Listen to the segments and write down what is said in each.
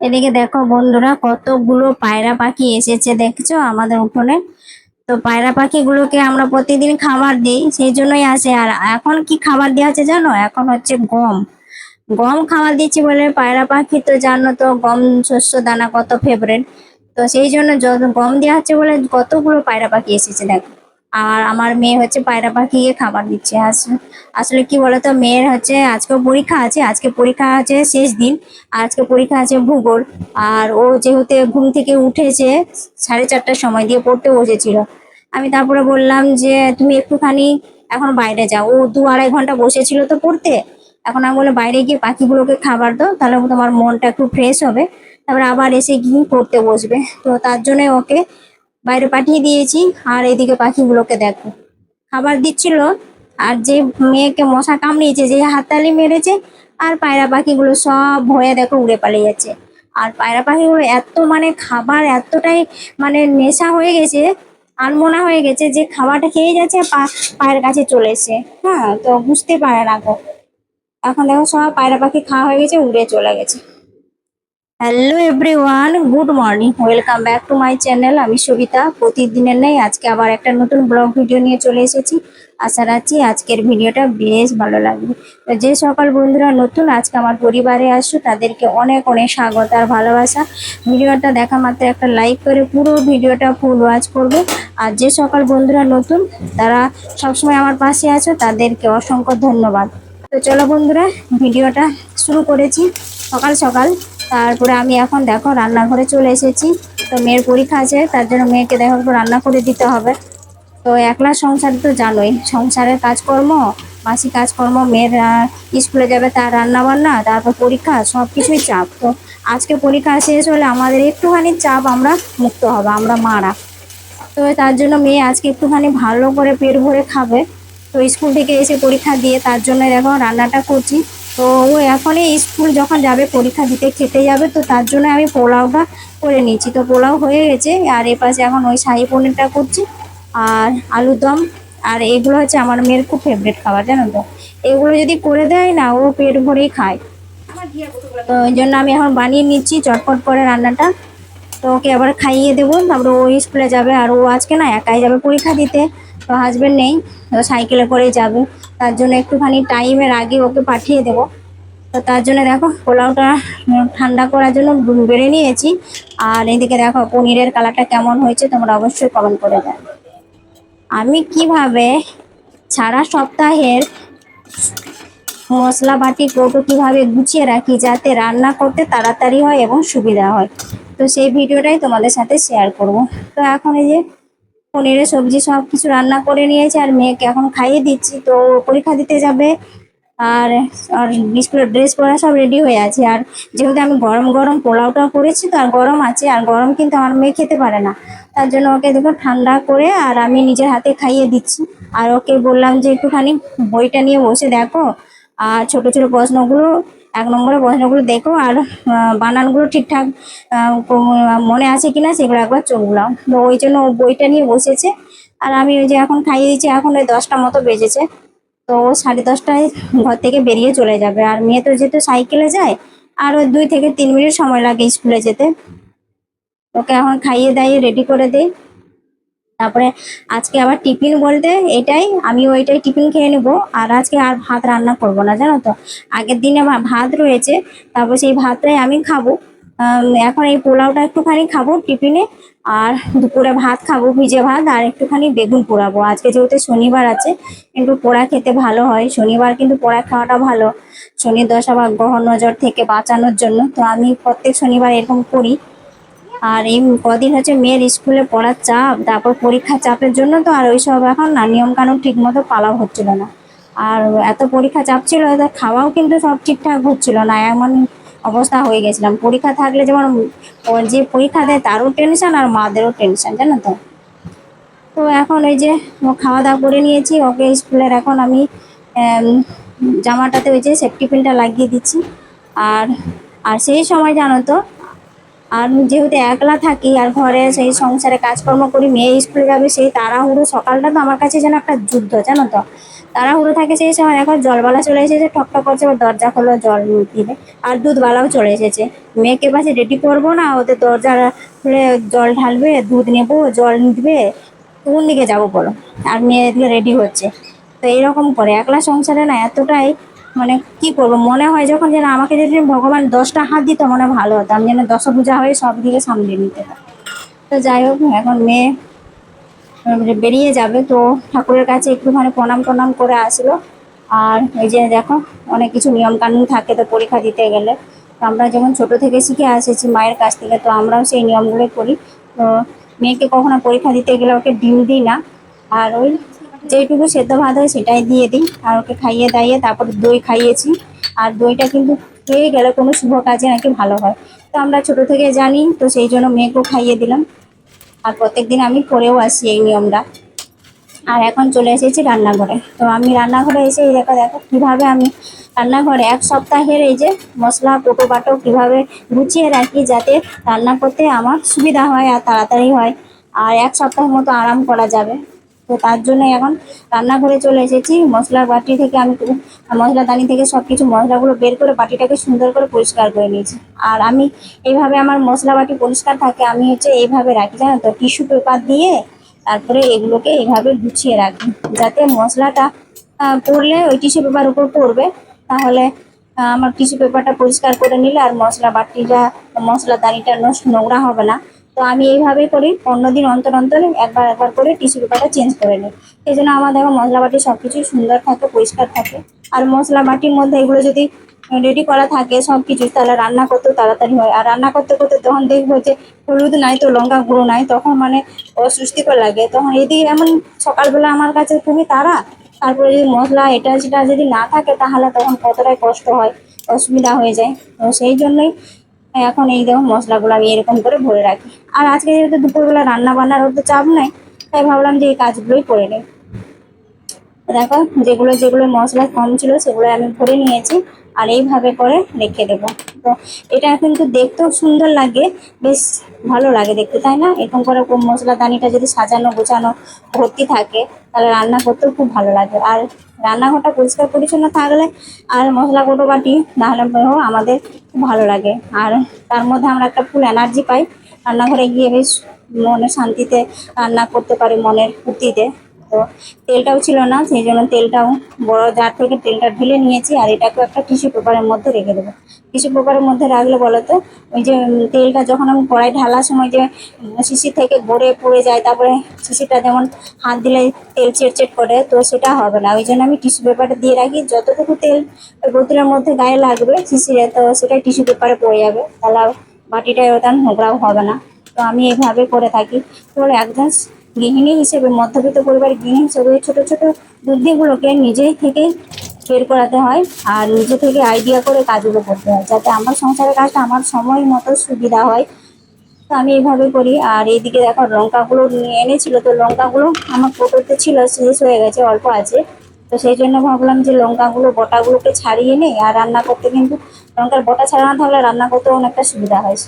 এদিকে দেখো বন্ধুরা, কতগুলো পায়রা পাখি এসেছে দেখছ আমাদের উঠোনে তো পায়রা পাখিগুলোকে আমরা প্রতিদিন খাবার দিই, সেই জন্যই আসে আর এখন কি খাবার দেওয়া আছে জানো? এখন হচ্ছে গম। গম খাবার দিচ্ছি বলে পায়রা পাখি তো জানো তো, গম, শস্য, দানা কত ফেভারেট তো সেই জন্য গম দেওয়া হচ্ছে বলে কতগুলো পায়রা পাখি এসেছে দেখো। আর আমার মেয়ে হচ্ছে পায়রা পাখিকে খাবার দিচ্ছে আসলে আসলে কি বলতো, মেয়ের হচ্ছে আজকে পরীক্ষা আছে, আজকে পরীক্ষা আছে শেষ দিন আজকে পরীক্ষা আছে ভূগোল। আর ও যেহেতু ঘুম থেকে উঠেছে, সাড়ে চারটার সময় দিয়ে পড়তে বসেছিল। আমি তারপরে বললাম যে, তুমি একটুখানি এখন বাইরে যাও। ও দু আড়াই ঘণ্টা বসেছিল তো পড়তে। এখন আমি বলে বাইরে গিয়ে পাখিগুলোকে খাবার দাও, তাহলে তোমার মনটা একটু ফ্রেশ হবে। তারপরে আবার এসে গিয়ে পড়তে বসবে। তো তার জন্য ওকে বাইরে পাঠিয়ে দিয়েছি, আর এদিকে পাখিগুলোকে দেখো। খাবার দিচ্ছিল, আর যে মেয়েকে মশা কামড়িয়েছে, যে হাততালি মেরেছে, আর পায়রা পাখিগুলো সব ভয়ে দেখো উড়ে পালিয়ে যাচ্ছে। আর পায়রা পাখিগুলো এত মানে খাবার এতটাই মানে নেশা হয়ে গেছে, আনমনা হয়ে গেছে যে খাবারটা খেয়ে যাচ্ছে পায়ের কাছে চলে এসে হ্যাঁ তো বুঝতে পারে না গো। এখন দেখো সব পায়রা পাখি খাওয়া হয়ে গেছে, উড়ে চলে গেছে। Hello everyone good morning welcome back to my channel আমি সবিতা। প্রতিদিনের নেই আজকে আবার একটা নতুন ব্লগ ভিডিও নিয়ে চলে এসেছি। আশা রাখছি আজকের ভিডিওটা বেশ ভালো লাগবে। তো যে সকল বন্ধুরা নতুন, আজকে আমার পরিবারে আসছো তাদেরকে অনেক অনেক স্বাগত আর ভালোবাসা। ভিডিওটা দেখা মাত্র একটা লাইক করে পুরো ভিডিওটা ফুল ওয়াচ করবে। আর যে সকল বন্ধুরা নতুন, তারা সবসময় আমার পাশে আছো, তাদেরকে অসংখ্য ধন্যবাদ। তো চলো বন্ধুরা, ভিডিওটা শুরু করেছি। সকাল সকাল তারপরে আমি এখন দেখো রান্নাঘরে চলে এসেছি। তো মেয়ের পরীক্ষা আছে, তার জন্য মেয়েকে দেখো রান্না করে দিতে হবে। তো একলা সংসার তো জানোই, সংসারের কাজকর্ম, মাসি কাজকর্ম, মেয়ের স্কুলে যাবে তার রান্না বান্না তারপর পরীক্ষা সব কিছুই চাপ। তো আজকে পরীক্ষা শেষ হলে আমাদের একটুখানি চাপ আমরা মুক্ত হবে, আমরা মারা। তো তার জন্য মেয়ে আজকে একটুখানি ভালো করে পেট ভরে খাবে। তো স্কুল থেকে এসে পরীক্ষা দিয়ে তার জন্য দেখো রান্নাটা করছি। তো ও এখনই স্কুল যখন যাবে, পরীক্ষা দিতে খেতে যাবে, তো তার জন্য আমি পোলাওটা করে নিচ্ছি তো পোলাও হয়ে গেছে, আর এ পাশে এখন ওই শাহি পনিরটা করছি, আর আলুর দম, আর এগুলো হচ্ছে আমার মেয়ের খুব ফেভারিট খাবার, জানো তো? এগুলো যদি করে দেয় না, ও পেট ভরেই খায়। তো ওই জন্য আমি এখন বানিয়ে নিচ্ছি, চটপট করে রান্নাটা। তো ওকে আবার খাইয়ে দেবো, তারপরে ও স্কুলে যাবে, আর ও আজকে না একাই যাবে পরীক্ষা দিতে, তো হাজবেন্ড নেই, তো সাইকেলে করেই যাবে। তার জন্য একটুখানি টাইমের আগে ওকে পাঠিয়ে দেবো। তো তার জন্য দেখো, পোলাওটা ঠান্ডা করার জন্য বেড়ে নিয়েছি। আর এদিকে দেখো, পনিরের কালারটা কেমন হয়েছে তোমরা অবশ্যই কমেন্ট করে দেয় আমি কীভাবে সারা সপ্তাহের মশলা বাটি কৌটো কীভাবে গুছিয়ে রাখি যাতে রান্না করতে তাড়াতাড়ি হয় এবং সুবিধা হয়? তো সেই ভিডিওটাই তোমাদের সাথে শেয়ার করব। তো এখন এই যে পনিরের সবজি সব কিছু রান্না করে নিয়েছি আর মেয়েকে এখন খাইয়ে দিচ্ছি, তো পরীক্ষা দিতে যাবে। আর আর স্কুলের ড্রেস পরা সব রেডি হয়ে আছে। আর যেহেতু আমি গরম গরম পোলাওটা করেছি, তো আর গরম আছে। আর গরম কিন্তু আমার মেয়ে খেতে পারে না। তার জন্য ওকে দেখো ঠান্ডা করে আর আমি নিজের হাতে খাইয়ে দিচ্ছি। আর ওকে বললাম যে একটুখানি বইটা নিয়ে বসে দেখো। আর ছোট ছোট প্রশ্নগুলো এক নম্বরের প্রশ্নগুলো দেখো আর বানানগুলো ঠিকঠাক মনে আছে কিনা সেগুলো একবার চোখ বুলাও। তো ওই জন্য বইটা নিয়ে বসেছে। আর আমি ওই যে এখন খাইয়ে দিচ্ছি এখন ওই দশটা মতো বেজেছে। তো ও সাড়ে দশটায় ঘর থেকে বেরিয়ে চলে যাবে। আর মেয়ে তো যেহেতু সাইকেলে যায়, আর ওই দুই থেকে তিন মিনিট সময় লাগে স্কুলে যেতে। ওকে এখন খাইয়ে দাইয়ে রেডি করে দেই। তারপরে আজকে আবার টিফিন বলতে এটাই আমি ওইটাই টিফিন খেয়ে নেব। আর আজকে আর ভাত রান্না করব না, জানো তো? আগের দিনে ভাত রয়েছে, তারপর সেই ভাতটাই আমি খাব। এখন এই পোলাওটা একটুখানি খাব টিফিনে, আর দুপুরে ভাত খাব, ভিজে ভাত, আর একটুখানি বেগুন পোড়াবো। আজকে যেহেতু শনিবার আছে, কিন্তু পোড়া খেতে ভালো হয়। শনিবার কিন্তু পোড়া খাওয়াটা ভালো। শনি দশা বা গ্রহ নজর থেকে বাঁচানোর জন্য। তো আমি প্রত্যেক শনিবার এরকম করি। আর এই কদিন হচ্ছে মেয়ের স্কুলে পড়ার চাপ, তারপর পরীক্ষার চাপের জন্য তো আর ওই সব এখন না নিয়ম কানুন ঠিক মতো পালাও হচ্ছিল না। আর এত পরীক্ষা চাপ ছিল খাওয়াও কিন্তু সব ঠিকঠাক হচ্ছিল না, এমন অবস্থা হয়ে গেছিলাম। পরীক্ষা থাকলে যেমন যে পরীক্ষা দেয় তারও টেনশন আর মাদেরও টেনশন জানো তো? তো এখন ওই যে খাওয়া দাওয়া করে নিয়েছি, ওকে স্কুলের এখন আমি জামাটাতে ওই যে সেফটি পিনটা লাগিয়ে দিচ্ছি। আর আর সেই সময় জানো তো আর যেহেতু একলা থাকি আর ঘরে সেই সংসারে কাজকর্ম করি, মেয়ে স্কুলে যাবে, সেই তাড়াহুড়ো সকালটা তো আমার কাছে যেন একটা যুদ্ধ, জানো তো? তাড়াহুড়ো থাকে সেই সময় এখন জলবালা চলে এসেছে ঠকঠক করছে দরজা খোলো জল দিবে আর দুধবালাও চলে এসেছে। মেয়েকে পাশে রেডি করব না, ওদের দরজা খুলে জল ঢালবে, দুধ নেব, জল নিবে, কোন দিকে যাব বলো? আর মেয়ে রেডি হচ্ছে। তো এইরকম করে, একলা সংসারে না এতটাই মানে কি করব? মনে হয় যখন যেন আমাকে যদি ভগবান দশটা হাত দিত, মনে ভালো হতো। আমি যেন দশ পূজা হয়ে সব দিকে সামলে নিতে পারি তো যাই হোক, এখন মেয়ে বেরিয়ে যাবে। তো ঠাকুরের কাছে একটুখানি প্রণাম টনাম করে আসলো। আর এই যে দেখো, অনেক কিছু নিয়ম কানুন থাকে তো পরীক্ষা দিতে গেলে। তো আমরা যেমন ছোট থেকে শিখে আসেছি মায়ের কাছ থেকে, তো আমরাও সেই নিয়মগুলো করি। তো মেয়েকে কখনো পরীক্ষা দিতে গেলে ওকে ডিম দিই না। আর ওই যেইটুকু সেদ্ধ ভাত হয় সেটাই দিয়ে দিই। আর ওকে খাইয়ে দাইয়ে তারপর দই খাইয়েছি। আর দইটা কিন্তু খেয়ে গেলে, কোনো শুভ কাজে নাকি ভালো হয়। তো আমরা ছোট থেকে জানি, তো সেই জন্য মেয়েকেও খাইয়ে দিলাম। আর প্রত্যেকদিন আমি করেও আসি এই নিয়মটা। আর এখন চলে এসেছি রান্নাঘরে। তো আমি রান্নাঘরে এসে এই দেখো দেখো কীভাবে আমি রান্নাঘরে এক সপ্তাহের এই যে মশলা কোটো বাটো কীভাবে গুছিয়ে রাখি যাতে রান্না করতে আমার সুবিধা হয় আর তাড়াতাড়ি হয়। আর এক সপ্তাহ মতো আরাম করা যাবে। তো তার জন্য এখন রান্নাঘরে চলে এসেছি। মশলার বাটি থেকে আমি মশলাদানি থেকে সব কিছু মশলাগুলো বের করে বাটিটাকে সুন্দর করে পরিষ্কার করে নিয়েছি। আর আমি এইভাবে আমার মশলা বাটি পরিষ্কার থাকে, আমি হচ্ছে এইভাবে রাখি জানো তো? টিস্যু পেপার দিয়ে তারপরে এগুলোকে এইভাবে গুছিয়ে রাখি, যাতে মশলাটা পড়লে ওই টিস্যু পেপার উপর পড়বে। তাহলে আমার টিস্যু পেপারটা পরিষ্কার করে নিলে আর মশলা বাটিটা, মশলা দানিটা নোংরা হবে না। তো আমি এইভাবে করি দিন অন্তর অন্তর একবার একবার করে টিস্যু পেপারটা চেঞ্জ করে নিই। সেই জন্য আমার দেখো মশলা বাটি সব কিছুই সুন্দর থাকে, পরিষ্কার থাকে। আর মশলা বাটির মধ্যে এগুলো যদি রেডি করা থাকে সব কিছু তাহলে রান্না করতেও তাড়াতাড়ি হয়। আর রান্না করতে করতে তখন দেখব যে হলুদ নাই তো, লঙ্কা গুঁড়ো নাই, তখন মানে অস্বস্তিকর লাগে। তখন এদিকে এমন সকালবেলা আমার কাছে খুবই তাড়া, তারপরে যদি মশলা এটা সেটা যদি না থাকে, তাহলে তখন কতটাই কষ্ট হয়, অসুবিধা হয়ে যায়। তো সেই জন্যই এখন এই দেখো মশলাগুলো আমি এরকম করে ভরে রাখি। আর আজকে যেহেতু দুপুরবেলা রান্না বান্নার তো চাপ নাই, তাই ভাবলাম যে এই কাজগুলোই করে নিই। দেখো, যেগুলো যেগুলো মশলা কম ছিল সেগুলো আমি ভরে নিয়েছি। আর এইভাবে করে রেখে দেবো। তো এটা কিন্তু দেখতেও সুন্দর লাগে, বেশ ভালো লাগে দেখতে, তাই না? এরকম করে কোন মশলা দানিটা যদি সাজানো গোছানো ভর্তি থাকে, তাহলে রান্না করতেও খুব ভালো লাগে। আর রান্নাঘরটা পরিষ্কার পরিচ্ছন্ন থাকলে আর মশলা কোটো বাটি নাহলে আমাদের খুব ভালো লাগে। আর তার মধ্যে আমরা একটা ফুল এনার্জি পাই। রান্নাঘরে গিয়ে বেশ মনে শান্তিতে রান্না করতে পারি মনের ফুর্তিতে। তো তেলটাও ছিল না সেই জন্য তেলটাও বড় জার থেকে তেলটা ঢেলে নিয়েছি আর এটাকেও একটা টিস্যু পেপারের মধ্যে রেখে দেবো। টিস্যু পেপারের মধ্যে রাখলে বলো তো ওই যে তেলটা যখন আমি কড়াই ঢালার সময় যে উম, শিশি থেকে গড়ে পড়ে যায় তারপরে শিশিটা যেমন হাত দিলে তেল চেটচেট করে তো সেটা হবে না। ওই জন্য আমি টিস্যু পেপারটা দিয়ে রাখি যতটুকু তেল বোতলের মধ্যে গায়ে লাগবে শিশিরে তো সেটা টিস্যু পেপারে পড়ে যাবে। তাহলে আর বাটিটায় ওটা নোংরাও হবে না। তো আমি এইভাবে করে থাকি। তো একজন গৃহিণী হিসেবে, মধ্যবিত্ত পরিবার গৃহিণী হিসেবে ছোটো ছোটো বুদ্ধিগুলোকে নিজেই থেকে বের করাতে হয় আর নিজে থেকে আইডিয়া করে কাজগুলো করতে হয় যাতে আমার সংসারের কাজটা আমার সময় মতো সুবিধা হয়। তো আমি এইভাবে করি আর এইদিকে দেখো লঙ্কাগুলো নিয়ে এনেছিল, তো লঙ্কাগুলো আমার কোটোতে ছিল, শেষ হয়ে গেছে, অল্প আছে। তো সেই জন্য ভাবলাম যে লঙ্কাগুলো, বটাগুলোকে ছাড়িয়ে নেই আর রান্না করতে কিন্তু লঙ্কার বটা ছাড়ানো থাকলে রান্না করতে অনেকটা সুবিধা হয়,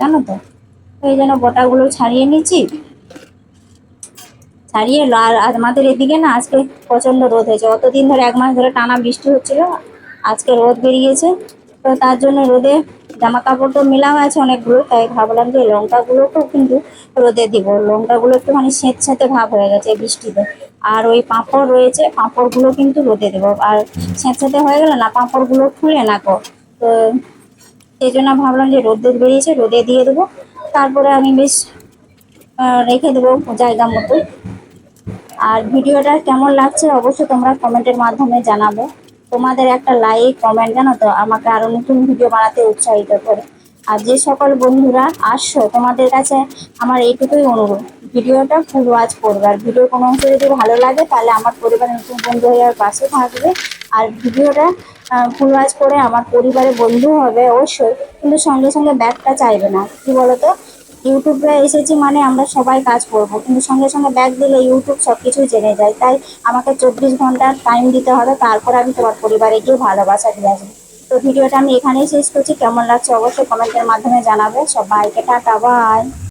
জানো তো? তো এই জন্য বটাগুলো ছাড়িয়ে নিয়েছি ছাড়িয়ে আর আমাদের এদিকে না আজকে প্রচণ্ড রোদ হয়েছে। অতদিন ধরে এক মাস ধরে টানা বৃষ্টি হচ্ছিল, আজকে রোদ বেরিয়েছে। তো তার জন্য রোদে জামা কাপড় তো মেলাও আছে অনেকগুলো, তাই ভাবলাম যে লঙ্কাগুলোকেও কিন্তু রোদে দিব। লঙ্কাগুলো একটুখানি সেঁত সেঁতে ভাব হয়ে গেছে বৃষ্টিতে। আর ওই পাঁপড় রয়েছে, পাঁপড়গুলো কিন্তু রোদে দেবো। আর সেঁত সেঁতে হয়ে গেলে না, পাঁপড়গুলো খুলে না কো। তো সেই জন্য ভাবলাম যে রোদে বেরিয়েছে, রোদে দিয়ে দেবো। তারপরে আমি বেশ রেখে দেবো জায়গা মতো। আর ভিডিওটা কেমন লাগছে অবশ্যই তোমরা কমেন্টের মাধ্যমে জানাবে। তোমাদের একটা লাইক কমেন্ট জানো তো? আমাকে আরও নতুন ভিডিও বানাতে উৎসাহিত করে। আর যে সকল বন্ধুরা আসছো, তোমাদের কাছে আমার এইটুকুই অনুরোধ। ভিডিওটা ফুল ওয়াচ করবে। আর ভিডিও কোনো অংশ যদি ভালো লাগে, তাহলে আমার পরিবারের নতুন বন্ধু হয়ে আমার পাশে থাকবে। আর ভিডিওটা ফুল ওয়াচ করে আমার পরিবারের বন্ধু হবে অবশ্যই। কিন্তু সঙ্গে সঙ্গে ব্যাগটা চাইবে না। কি বলতো? ইউটিউবে এসেছি মানে আমরা সবাই কাজ করব, কিন্তু সঙ্গে সঙ্গে ব্যাগ দিলে ইউটিউব সব কিছুই জেনে যায়। তাই আমাকে চব্বিশ ঘণ্টার টাইম দিতে হবে, তারপর আমি তোমার পরিবারে গিয়ে ভালোবাসা দিয়ে আসব। তো তো ভিডিওটা আমি এখানেই শেষ করছি, কেমন লাগছে অবশ্যই কমেন্টের মাধ্যমে জানাবে। সবাইকে টাটা বাই